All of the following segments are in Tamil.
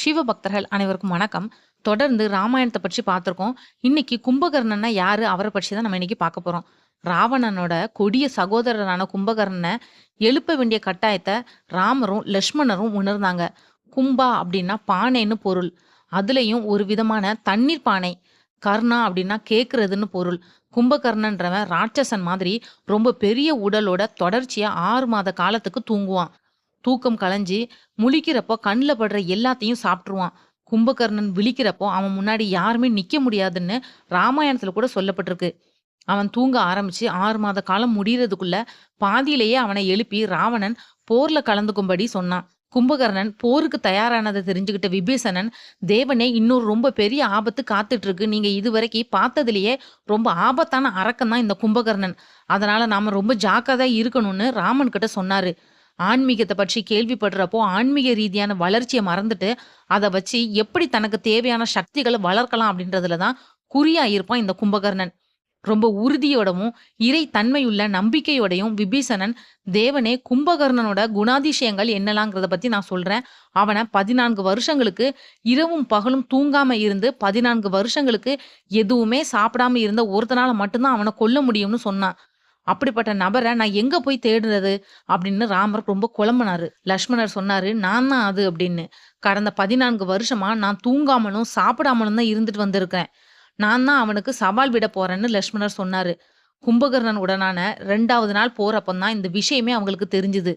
சிவபக்தர்கள் அனைவருக்கும் வணக்கம். தொடர்ந்து ராமாயணத்தை பற்றி பார்த்துருக்கோம். இன்னைக்கு கும்பகர்ணன்னா யாரு? அவரை பற்றி தான் நம்ம இன்னைக்கு பார்க்க போறோம். ராவணனோட கொடிய சகோதரரான கும்பகர்ணனை எழுப்ப வேண்டிய கட்டாயத்தை ராமரும், லக்ஷ்மணரும் உணர்ந்தாங்க. கும்பா அப்படின்னா பானைன்னு பொருள். அதுலயும் ஒரு விதமான தண்ணீர் பானை. கர்ணா அப்படின்னா கேட்கறதுன்னு பொருள். கும்பகர்ணன்றவன் ராட்சசன் மாதிரி ரொம்ப பெரிய உடலோட தொடர்ச்சியா ஆறு மாத காலத்துக்கு தூங்குவான். தூக்கம் களைஞ்சி முழிக்கிறப்போ கண்ணில் படுற எல்லாத்தையும் சாப்பிட்ருவான் கும்பகர்ணன் விழிக்கிறப்போ அவன் முன்னாடி யாருமே நிற்க முடியாதுன்னு ராமாயணத்தில் கூட சொல்லப்பட்டிருக்கு. அவன் தூங்க ஆரம்பிச்சு ஆறு மாத காலம் முடிகிறதுக்குள்ள பாதியிலேயே அவனை எழுப்பி ராவணன் போர்ல கலந்துக்கும்படி சொன்னான். கும்பகர்ணன் போருக்கு தயாரானதை தெரிஞ்சுக்கிட்ட விபீஷணன், தேவனே இன்னொரு ரொம்ப பெரிய ஆபத்து காத்துட்டு இருக்கு. நீங்க இதுவரைக்கும் பார்த்ததுலயே ரொம்ப ஆபத்தான அரக்கன் தான் இந்த கும்பகர்ணன். அதனால நாம ரொம்ப ஜாக்கிரதா இருக்கணும்னு ராமன் கிட்ட சொன்னாரு. ஆன்மீகத்தை பற்றி கேள்விப்படுறப்போ ஆன்மீக ரீதியான வளர்ச்சியை மறந்துட்டு, அதை வச்சு எப்படி தனக்கு தேவையான சக்திகளை வளர்க்கலாம் அப்படின்றதுல தான் குறியா இருப்பான் இந்த கும்பகர்ணன். ரொம்ப உறுதியோடவும், இறை தன்மையுள்ள நம்பிக்கையோடையும் விபீஷணன், தேவனே கும்பகர்ணனோட குணாதிசயங்கள் என்னலாங்கிறத பத்தி நான் சொல்றேன். அவனை பதினான்கு வருஷங்களுக்கு இரவும் பகலும் தூங்காம இருந்து 14 வருஷங்களுக்கு எதுவுமே சாப்பிடாம இருந்த ஒருத்தனால மட்டும்தான் அவனை கொல்ல முடியும்னு சொன்னான். அப்படிப்பட்ட நபரை நான் எங்க போய் தேடுறது? அப்படின்னு ராமர் ரொம்ப குழம்புனாரு. லக்ஷ்மணர் சொன்னாரு, நான் தான் அது அப்படின்னு. கடந்த 14 வருஷமா நான் தூங்காமலும், சாப்பிடாமலும் தான் இருந்துட்டு வந்திருக்கேன். நான் தான் அவனுக்கு சவால் விட போறேன்னு லக்ஷ்மணர் சொன்னாரு. கும்பகர்ணன் உடனான ரெண்டாவது நாள் போறப்ப தான் இந்த விஷயமே அவங்களுக்கு தெரிஞ்சுது.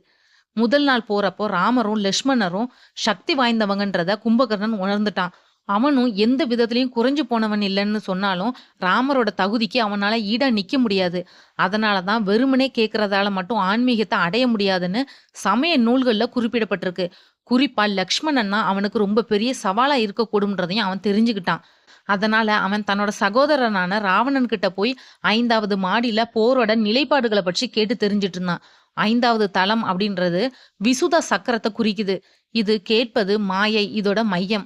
முதல் நாள் போறப்போ ராமரும், லக்ஷ்மணரும் சக்தி வாய்ந்தவங்கன்றத கும்பகர்ணன் உணர்ந்துட்டான். அவனும் எந்த விதத்திலையும் குறைஞ்சு போனவன் இல்லைன்னு சொன்னாலும், ராமரோட தகுதிக்கு அவனால ஈடா நிக்க முடியாது. அதனால தான் வெறுமனே கேட்கறதால மட்டும் ஆன்மீகத்தை அடைய முடியாதுன்னு சமய நூல்களில் குறிப்பிடப்பட்டிருக்கு. குறிப்பா லக்ஷ்மணன்னா அவனுக்கு ரொம்ப பெரிய சவாலா இருக்கக்கூடும்ன்றதையும் அவன் தெரிஞ்சுக்கிட்டான். அதனால அவன் தன்னோட சகோதரனான ராவணன் கிட்ட போய் ஐந்தாவது மாடியில போரோட நிலைப்பாடுகளை பற்றி கேட்டு தெரிஞ்சுட்டு இருந்தான். ஐந்தாவது தளம் அப்படின்றது விசுத சக்கரத்தை குறிக்குது. இது கேட்பது மாயை இதோட மையம்.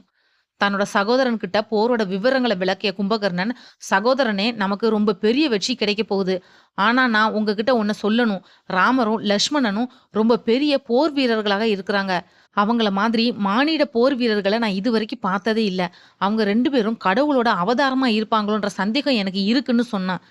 தன்னோட சகோதரன் கிட்ட போரோட விவரங்களை விளக்கிய கும்பகர்ணன், சகோதரனே நமக்கு ரொம்ப பெரிய வெற்றி கிடைக்கப் போகுது. ஆனா நான் உங்ககிட்ட ஒண்ண சொல்லணும். ராமரும், லக்ஷ்மணனும் ரொம்ப பெரிய போர் வீரர்களாக இருக்கிறாங்க. அவங்கள மாதிரி மானிட போர் வீரர்களை நான் இதுவரைக்கும் பார்த்ததே இல்லை அவங்க ரெண்டு பேரும் கடவுளோட அவதாரமா இருப்பாங்களோன்ற சந்தேகம் எனக்கு இருக்குன்னு சொன்னான்.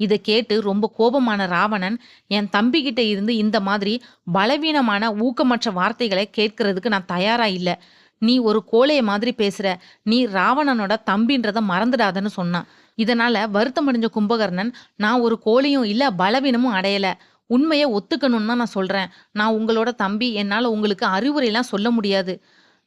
இதை கேட்டு ரொம்ப கோபமான ராவணன், என் தம்பிக்கிட்ட இருந்து இந்த மாதிரி பலவீனமான, ஊக்கமற்ற வார்த்தைகளை கேட்கறதுக்கு நான் தயாரா இல்லை நீ ஒரு கோழைய மாதிரி பேசுற. நீ ராவணனோட தம்பின்றத மறந்துடாதன்னு சொன்னான். இதனால வருத்தமடைஞ்ச கும்பகர்ணன், நான் ஒரு கோழையும் இல்ல, பலவீனமும் அடையல. உண்மையை ஒத்துக்கணும்னு தான் நான் சொல்றேன். நான் உங்களோட தம்பி. என்னால உங்களுக்கு அறிவுரைலாம் சொல்ல முடியாது.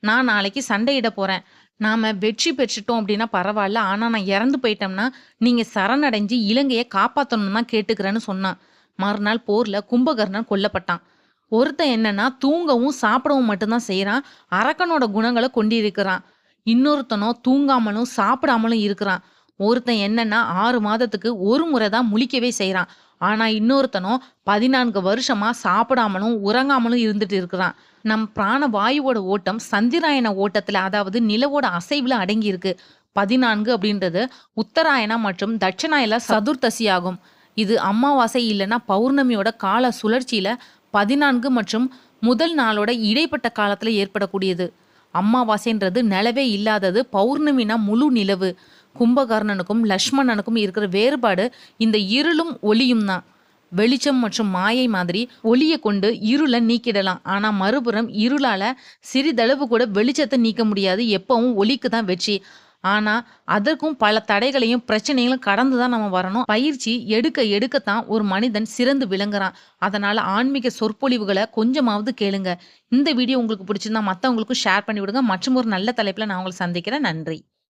நான் நாளைக்கு சண்டையிட போறேன். நாம வெற்றி பெற்றுட்டோம் அப்படின்னா பரவாயில்ல ஆனா நான் இறந்து போயிட்டோம்னா, நீங்க சரணடைஞ்சு இலங்கையை காப்பாத்தணும்னு தான் கேட்டுக்கிறேன்னு சொன்னான். மறுநாள் போர்ல கும்பகர்ணன் கொல்லப்பட்டான். ஒருத்தன் என்னன்னா தூங்கவும், சாப்பிடவும் மட்டும்தான் செய்கிறான் அரக்கனோட குணங்களை கொண்டிருக்கிறான். இன்னொருத்தனோ தூங்காமலும், சாப்பிடாமலும் இருக்கிறான். ஒருத்தன் என்னன்னா ஆறு மாதத்துக்கு ஒரு முறை தான் முழிக்கவே செய்கிறான் ஆனால் இன்னொருத்தனோ 14 வருஷமா சாப்பிடாமலும், உறங்காமலும் இருந்துட்டு இருக்கிறான். நம் பிராண வாயுவோட ஓட்டம் சந்திராயன ஓட்டத்தில் அதாவது நிலவோட அசைவில் அடங்கியிருக்கு. 14 அப்படின்றது உத்தராயணா மற்றும் தட்சணாயில சதுர்த்தசி ஆகும் இது அமாவாசை இல்லைன்னா பௌர்ணமியோட கால சுழற்சியில 14 மற்றும் முதல் நாளோட இடைப்பட்ட காலத்தில் ஏற்படக்கூடியது. அம்மாவாசைன்றது நிலவே இல்லாதது. பௌர்ணமினா முழு நிலவு. கும்பகர்ணனுக்கும், லக்ஷ்மணனுக்கும் இருக்கிற வேறுபாடு இந்த இருளும், ஒளியும் தான். வெளிச்சம் மற்றும் மாயை மாதிரி ஒளியை கொண்டு இருளை நீக்கிடலாம். ஆனால் மறுபுறம் இருளால சிறிதளவு கூட வெளிச்சத்தை நீக்க முடியாது. எப்பவும் ஒளிக்கு தான் வெற்றி. ஆனால் அதற்கும் பல தடைகளையும், பிரச்சனைகளும் கடந்து தான் நம்ம வரணும். பயிற்சி எடுக்க எடுக்கத்தான் ஒரு மனிதன் சிறந்து விளங்குறான். அதனால் ஆன்மீக சொற்பொழிவுகளை கொஞ்சமாவது கேளுங்க. இந்த வீடியோ உங்களுக்கு பிடிச்சிருந்தா மற்றவங்களுக்கும் ஷேர் பண்ணி விடுங்க. மற்றும் ஒரு நல்ல தலைப்பில் நான் உங்களை சந்திக்கிறேன். நன்றி.